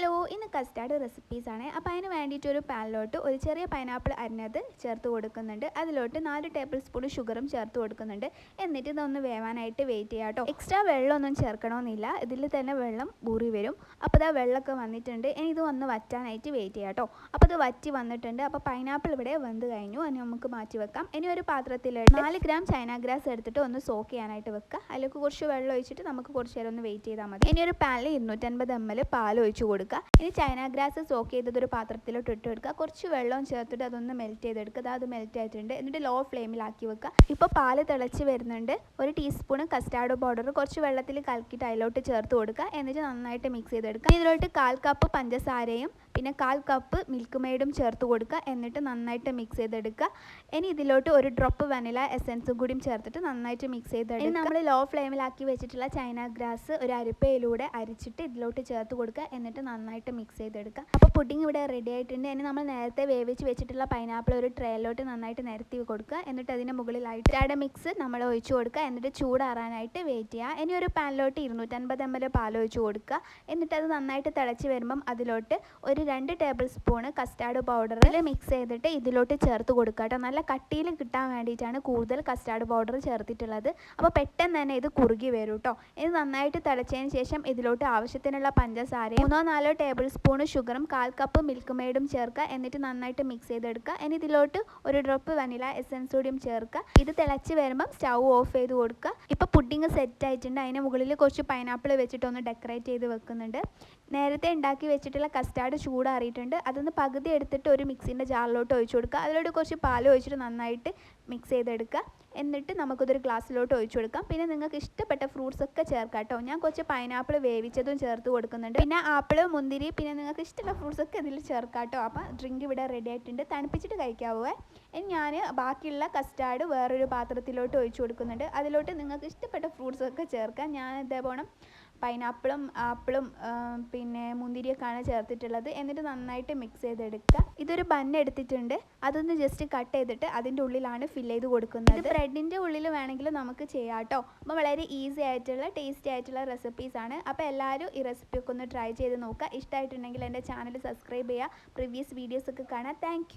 Hello ഇന്ന് custard റെസിപ്പീസാണ് അപ്പോൾ അതിന് വേണ്ടിയിട്ട് ഒരു പാനിലോട്ട് ഒരു ചെറിയ പൈനാപ്പിൾ അരിഞ്ഞത് ചേർത്ത് കൊടുക്കുന്നുണ്ട്. അതിലോട്ട് നാല് ടേബിൾ സ്പൂൺ ഷുഗറും ചേർത്ത് കൊടുക്കുന്നുണ്ട്. എന്നിട്ട് ഇതൊന്ന് വേവാനായിട്ട് വെയിറ്റ് ചെയ്യാം കേട്ടോ എക്സ്ട്രാ വെള്ളമൊന്നും ചേർക്കണമെന്നില്ല ഇതിൽ തന്നെ വെള്ളം ഊറി വരും. അപ്പോൾ ഇതാ വെള്ളമൊക്കെ വന്നിട്ടുണ്ട്. ഇനി ഇത് ഒന്ന് വറ്റാനായിട്ട് വെയിറ്റ് ചെയ്യാം കേട്ടോ അപ്പോൾ ഇത് വറ്റി വന്നിട്ടുണ്ട്. അപ്പോൾ പൈനാപ്പിൾ ഇവിടെ വെന്ത് കഴിഞ്ഞു. ഇനി നമുക്ക് മാറ്റി വെക്കാം. ഇനി ഒരു പാത്രത്തിലോട്ട് നാല് ഗ്രാം ചൈന ഗ്രാസ് എടുത്തിട്ട് ഒന്ന് സോക്ക് ചെയ്യാനായിട്ട് വെക്കുക അതിലേക്ക് കുറച്ച് വെള്ളം ഒഴിച്ചിട്ട് നമുക്ക് കുറച്ച് നേരം ഒന്ന് വെയിറ്റ് ചെയ്താൽ മതി. ഇനി ഒരു പാനിൽ ഇരുന്നൂറ്റൻപത് എം എൽ പാൽ ഒഴിച്ച് കൊടുക്കുക ഇനി ചൈന ഗ്രാസ് സോക്ക് ചെയ്തത് ഒരു പാത്രത്തിലോട്ട് ഇട്ട് കൊടുക്കുക. കുറച്ച് വെള്ളം ചേർത്തിട്ട് അതൊന്ന് മെൽറ്റ് ചെയ്തെടുക്കുക. അത് മെൽറ്റ് ആയിട്ടുണ്ട്. എന്നിട്ട് ലോ ഫ്ലെയിമിലാക്കി വെക്കുക. ഇപ്പോൾ പാൽ തിളച്ച് വരുന്നുണ്ട്. ഒരു ടീസ്പൂൺ കസ്റ്റാർഡ് പൗഡർ കുറച്ച് വെള്ളത്തിൽ കലക്കിയിട്ട് അതിലോട്ട് ചേർത്ത് കൊടുക്കുക. എന്നിട്ട് നന്നായിട്ട് മിക്സ് ചെയ്തെടുക്കുക. ഇതിലോട്ട് കാൽ കപ്പ് പഞ്ചസാരയും പിന്നെ കാൽ കപ്പ് മിൽക്ക് മെയ്ഡും ചേർത്ത് കൊടുക്കുക. എന്നിട്ട് നന്നായിട്ട് മിക്സ് ചെയ്തെടുക്കുക. ഇനി ഇതിലോട്ട് ഒരു ഡ്രോപ്പ് വനില എസെൻസും കൂടിയും ചേർത്തിട്ട് നന്നായിട്ട് മിക്സ് ചെയ്തെടുക്കുക. നമ്മൾ ലോ ഫ്ലെയിമിലാക്കി വെച്ചിട്ടുള്ള ചൈന ഗ്രാസ് ഒരു അരിപ്പയിലൂടെ അരിച്ചിട്ട് ഇതിലോട്ട് ചേർത്ത് കൊടുക്കുക. എന്നിട്ട് നന്നായിട്ട് മിക്സ് ചെയ്തെടുക്കുക അപ്പോൾ പുഡിംഗ് ഇവിടെ റെഡി ആയിട്ടുണ്ട്. ഇനി നമ്മൾ നേരത്തെ വേവിച്ച് വെച്ചിട്ടുള്ള പൈനാപ്പിൾ ഒരു ട്രേയിലോട്ട് നന്നായിട്ട് നിരത്തി കൊടുക്കുക. എന്നിട്ട് അതിന് മുകളിലായിട്ട് അട മിക്സ് നമ്മൾ ഒഴിച്ചു കൊടുക്കുക. എന്നിട്ട് ചൂടാറാനായിട്ട് വെയിറ്റ് ചെയ്യുക. ഇനി ഒരു പാനിലോട്ട് ഇരുന്നൂറ്റൻപത് എം എൽ പാൽ ഒഴിച്ച് കൊടുക്കുക. എന്നിട്ട് അത് നന്നായിട്ട് തിളച്ച് വരുമ്പം അതിലോട്ട് ഒരു രണ്ട് table spoon custard powder mix ചെയ്തിട്ട് ഇതിലോട്ട് ചേർത്ത് കൊടുക്കുക കേട്ടോ. നല്ല കട്ടിയിൽ കിട്ടാൻ വേണ്ടിയിട്ടാണ് കൂടുതൽ കസ്റ്റാർഡ് പൗഡർ ചേർത്തിട്ടുള്ളത്. അപ്പോൾ പെട്ടെന്ന് തന്നെ ഇത് കുറുകി വരും കേട്ടോ. ഇത് നന്നായിട്ട് തിളച്ചതിന് ശേഷം ഇതിലോട്ട് ആവശ്യത്തിനുള്ള പഞ്ചസാരയും മൂന്നോ നാലോ ടേബിൾ സ്പൂൺ ഷുഗറും കാൽ കപ്പ് മിൽക്ക് മെയ്ഡും ചേർക്കുക. എന്നിട്ട് നന്നായിട്ട് മിക്സ് ചെയ്തെടുക്കുക. ഇനി ഇതിലോട്ട് ഒരു ഡ്രോപ്പ് വനില എസൻസ് കൂടിയും ചേർക്കുക. ഇത് തിളച്ച് വരുമ്പം സ്റ്റൗ ഓഫ് ചെയ്ത് കൊടുക്കുക. ഇപ്പോൾ പുഡിങ് സെറ്റ് ആയിട്ടുണ്ട്. അതിന് മുകളിൽ കുറച്ച് പൈനാപ്പിൾ വെച്ചിട്ടൊന്ന് ഡെക്കറേറ്റ് ചെയ്ത് വെക്കുന്നുണ്ട്. നേരത്തെ ഉണ്ടാക്കി വെച്ചിട്ടുള്ള കസ്റ്റാർഡ് ചൂടാറിയിട്ടുണ്ട്. അതൊന്ന് പകുതി എടുത്തിട്ട് ഒരു മിക്സിന്റെ ജാറിലോട്ട് ഒഴിച്ചു കൊടുക്കുക. അതിലോട്ട് കുറച്ച് പാൽ ഒഴിച്ചിട്ട് നന്നായിട്ട് മിക്സ് ചെയ്തെടുക്കുക. എന്നിട്ട് നമുക്കിതൊരു ഗ്ലാസ്സിലോട്ട് ഒഴിച്ചു കൊടുക്കാം. പിന്നെ നിങ്ങൾക്ക് ഇഷ്ടപ്പെട്ട ഫ്രൂട്ട്സ് ഒക്കെ ചേർക്കാം കേട്ടോ. ഞാൻ കുറച്ച് പൈനാപ്പിൾ വേവിച്ചതും ചേർത്ത് കൊടുക്കുന്നുണ്ട്. പിന്നെ ആപ്പിൾ മുന്തിരി പിന്നെ നിങ്ങൾക്ക് ഇഷ്ടമുള്ള ഫ്രൂട്ട്സ് ഒക്കെ ഇതിൽ ചേർക്കാം കേട്ടോ. അപ്പോൾ ഡ്രിങ്ക് ഇവിടെ റെഡി ആയിട്ടുണ്ട്. തണുപ്പിച്ചിട്ട് കഴിക്കാവേ. ഇനി ഞാൻ ബാക്കിയുള്ള കസ്റ്റാർഡ് വേറൊരു പാത്രത്തിലോട്ട് ഒഴിച്ചു കൊടുക്കുന്നുണ്ട്. അതിലോട്ട് നിങ്ങൾക്ക് ഇഷ്ടപ്പെട്ട ഫ്രൂട്ട്സ് ഒക്കെ ചേർക്കാം. ഞാൻ ഇതേപോലെ പൈനാപ്പിളും ആപ്പിളും പിന്നെ മുന്തിരിയൊക്കെയാണ് ചേർത്തിട്ടുള്ളത്. എന്നിട്ട് നന്നായിട്ട് മിക്സ് ചെയ്തെടുക്കുക. ഇതൊരു ബൺ എടുത്തിട്ടുണ്ട്. അതൊന്ന് ജസ്റ്റ് കട്ട് ചെയ്തിട്ട് അതിന്റെ ഉള്ളിലാണ് ഫില്ല് ചെയ്ത് കൊടുക്കുന്നത്. ഇത് ബ്രെഡിന്റെ ഉള്ളിൽ വേണമെങ്കിൽ നമുക്ക് ചെയ്യാം കേട്ടോ അപ്പോൾ വളരെ ഈസി ആയിട്ടുള്ള ടേസ്റ്റി ആയിട്ടുള്ള റെസിപ്പീസാണ് അപ്പോൾ എല്ലാവരും ഈ റെസിപ്പിയൊക്കെ ഒന്ന് ട്രൈ ചെയ്ത് നോക്കുക. ഇഷ്ടമായിട്ടുണ്ടെങ്കിൽ എന്റെ ചാനൽ സബ്സ്ക്രൈബ് ചെയ്യുക. പ്രീവിയസ് വീഡിയോസൊക്കെ കാണാം. താങ്ക്